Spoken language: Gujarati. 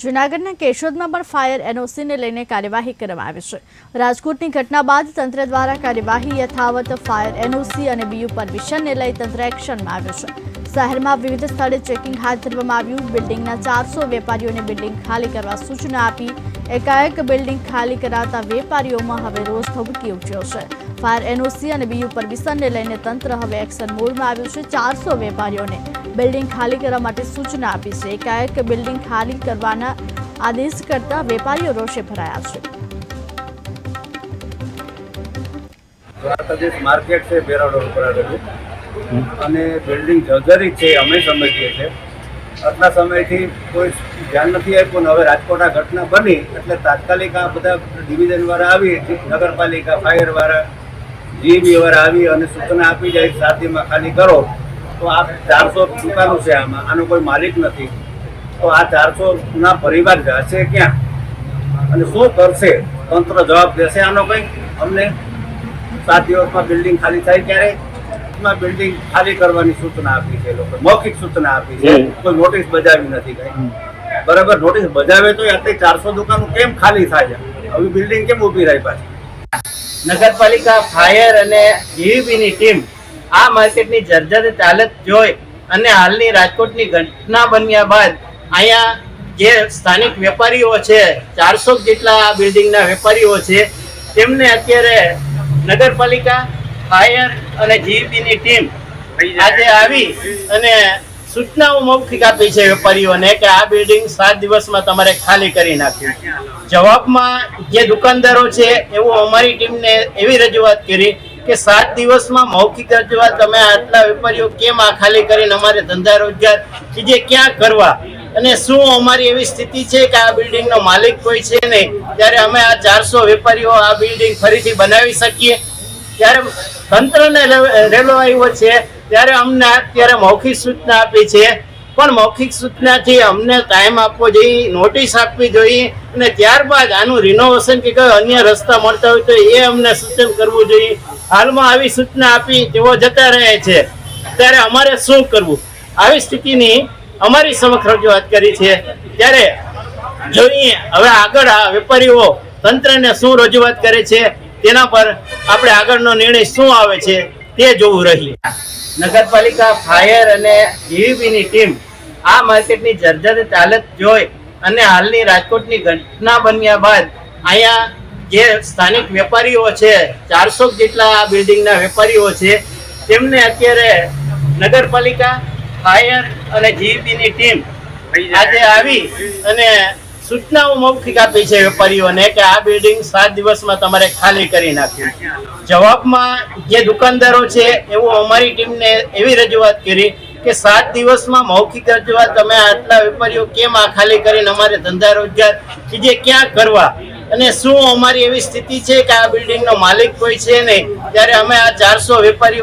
જૂનાગઢના કેશોદમાં પણ ફાયર એનઓસીને લઈને કાર્યવાહી કરવામાં આવી છે. રાજકોટની ઘટના બાદ તંત્ર દ્વારા કાર્યવાહી યથાવત ફાયર એનઓસી અને બીયુ પરમિશનને લઈ તંત્ર એક્શનમાં આવ્યું છે. શહેરમાં વિવિધ સ્થળે ચેકિંગ હાથ ધરવામાં આવ્યું. બિલ્ડિંગના ચારસો વેપારીઓને બિલ્ડિંગ ખાલી કરવા સૂચના આપી. એકાએક બિલ્ડિંગ ખાલી કરાવતા વેપારીઓમાં હવે રોષ ધબકી ઉઠ્યો છે. ફાયર એનઓસી અને બીયુ પરમિશનને લઈને તંત્ર હવે એક્શન મોડમાં આવ્યું છે. ચારસો વેપારીઓને બિલ્ડિંગ ખાલી કરવા માટે સૂચના આપી છે. એકાએક બિલ્ડિંગ ખાલી કરવાના આદેશ કરતા વેપારીઓ રોષે ભરાયા છે. દ્વારકાધીશ માર્કેટ છે બેરા આવેલું અને બિલ્ડિંગ જર્જરી છે, અમે સમજીએ છીએ. આટલા સમયથી કોઈ ધ્યાન નથી આપ્યું હવે રાજકોટ આ ઘટના બની, એટલે તાત્કાલિક આ બધા ડિવિઝન વાળા આવી, નગરપાલિકા ફાયર વાળા જીબી વાળા આવી અને સૂચના આપી જાય સાથીમાં ખાલી કરો. તો આ ચારસો દુકાનો છે આમાં. આનો કોઈ માલિક નથી. તો આ ચારસો ના પરિવાર જશે ક્યાં? અને શું કરશે? તંત્ર જવાબ દેશે. આનો કંઈ અમને સાત દિવસમાં બિલ્ડિંગ ખાલી થાય ત્યારે? માં બિલ્ડિંગ ખાલી કરવાની સૂચના આપી છે એ લોકો મૌખિક સૂચના આપી છે. કોઈ નોટિસ બજાવી નથી કઈ. બરાબર? નોટિસ બજાવે તો આટલી ચારસો દુકાનો કેમ ખાલી થાય હવે બિલ્ડિંગ કેમ ઊભી રહી પાછી? નગરપાલિકા ફાયર અને જીવીબીની ટીમ આ માર્કેટની જર્જરિત હાલત જોઈ અને હાલની રાજકોટની ઘટના બન્યા બાદ અહીંયા જે સ્થાનિક વેપારીઓ છે, ચારસો જેટલા બિલ્ડિંગના વેપારીઓ છે, તેમને અત્યારે નગરપાલિકા, ફાયર અને જીઈબીની ટીમ આજે આવી અને સૂચનાઓ મૌખિક આપી છે વેપારીઓને કે આ બિલ્ડિંગ સાત દિવસમાં તમારે ખાલી કરી નાખ્યું. જવાબમાં જે દુકાનદારો છે, એવું અમારી ટીમને એવી રજૂઆત કરી કે સાત દિવસમાં મૌખિક રજૂઆત તમે આટલા વેપારીઓ કેમ આ ખાલી કરીને અમારે ધંધા રોજગાર બીજે ક્યાં કરવા? અને શું અમારી એવી સ્થિતિ છે કે આ બિલ્ડિંગનો માલિક કોઈ છે નહીં? ત્યારે અમે આ ચારસો વેપારીઓ આ બિલ્ડિંગ ફરીથી બનાવી શકીએ. ત્યારે તંત્રને રેલો આવ્યો છે. ત્યારે અમને અત્યારે મૌખિક સૂચના આપી છે પણ મૌખિક સૂચનાથી અમને ટાઈમ આપવો જોઈએ નોટિસ આપવી જોઈએ અને ત્યારબાદ આનું રિનોવેશન કે કોઈ અન્ય રસ્તા મળતા હોય તો એ અમને સૂચન કરવું જોઈએ. હાલમાં આવી સૂચના આપી તેઓ જતા રહે છે. ત્યારે અમારે શું કરવું? આવી સ્થિતિની અમારી સમક્ષ રજૂઆત કરી છે. ત્યારે જોઈએ, હવે આગળ આ વેપારીઓ તંત્રને શું રજૂઆત કરે છે, તેના પર આપણે આગળનો નિર્ણય શું આવે છે, તે જોવું રહ્યું. નગરપાલિકા ફાયર અને જીવીબીની ટીમ આ માર્કેટની જર્જરિત હાલત જોઈ અને હાલની રાજકોટની ઘટના બન્યા બાદ અહીંયા જે સ્થાનિક વેપારીઓ છે ચારસો જેટલા આ બિલ્ડિંગના વેપારીઓ છે તેમને અત્યારે નગરપાલિકા ફાયર અને જીવીબીની ટીમ આજે આવી અને સૂચનાઓ મૌખિક આપી છે વેપારીઓને કે આ બિલ્ડિંગ સાત દિવસમાં તમારે ખાલી કરી નાખ્યું જવાબમાં જે દુકાનદારો છે એવું અમારી ટીમને એવી રજૂઆત કરી કે સાત દિવસમાં મૌખિક રજૂઆત તમે આટલા વેપારીઓ કેમ આ ખાલી કરીને અમારે ધંધા રોજગાર બીજે ક્યાં કરવા? અને શું અમારી એવી સ્થિતિ છે કે આ બિલ્ડિંગનો માલિક કોઈ છે નહીં? ત્યારે અમે આ ચારસો વેપારીઓ